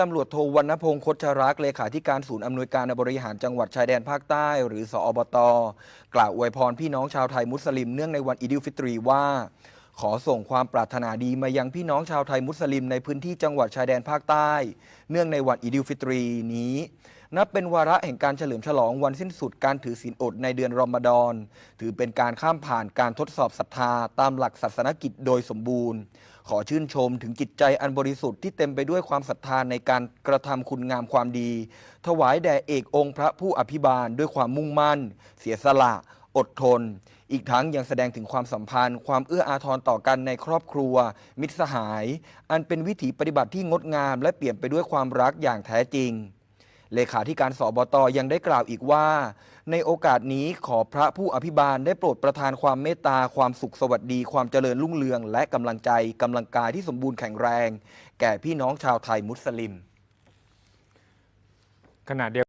ตำรวจโทวรรณพงศ์คดชรักเลขาธิการศูนย์อำนวยการบริหารจังหวัดชายแดนภาคใต้ หรือสอบต กล่าวอวยพรพี่น้องชาวไทยมุสลิมเนื่องในวันอีดิลฟิตรีว่า ขอส่งความปรารถนาดีมายังพี่น้องชาวไทยมุสลิมในพื้นที่จังหวัดชายแดนภาคใต้ เนื่องในวันอีดิลฟิตรีนี้ นับเป็นวาระแห่งการเฉลิมฉลองวันสิ้นสุดการถือศีลอดในเดือนรอมฎอน ถือเป็นการข้ามผ่านการทดสอบศรัทธาตามหลักศาสนกิจโดยสมบูรณ์ ขอชื่นชมถึงจิตใจอันบริสุทธิ์ที่เต็มไปด้วยความศรัทธาในการกระทำคุณงามความดี ถวายแด่เอกองค์พระผู้อภิบาลด้วยความมุ่งมั่น เสียสละ อดทน อีกทั้งยังแสดงถึงความสัมพันธ์ ความเอื้ออาทรต่อกันในครอบครัว มิตรสหาย อันเป็นวิถีปฏิบัติที่งดงาม และเปลี่ยนไปด้วยความรักอย่างแท้จริง เลขาธิการสบตยังได้กล่าวอีกว่า ในโอกาสนี้ขอพระผู้อภิบาลได้โปรดประทานความเมตตาความสุขสวัสดีความเจริญรุ่งเรือง และกำลังใจกำลังกายที่สมบูรณ์แข็งแรง แก่พี่น้องชาวไทยมุสลิมขณะเดียว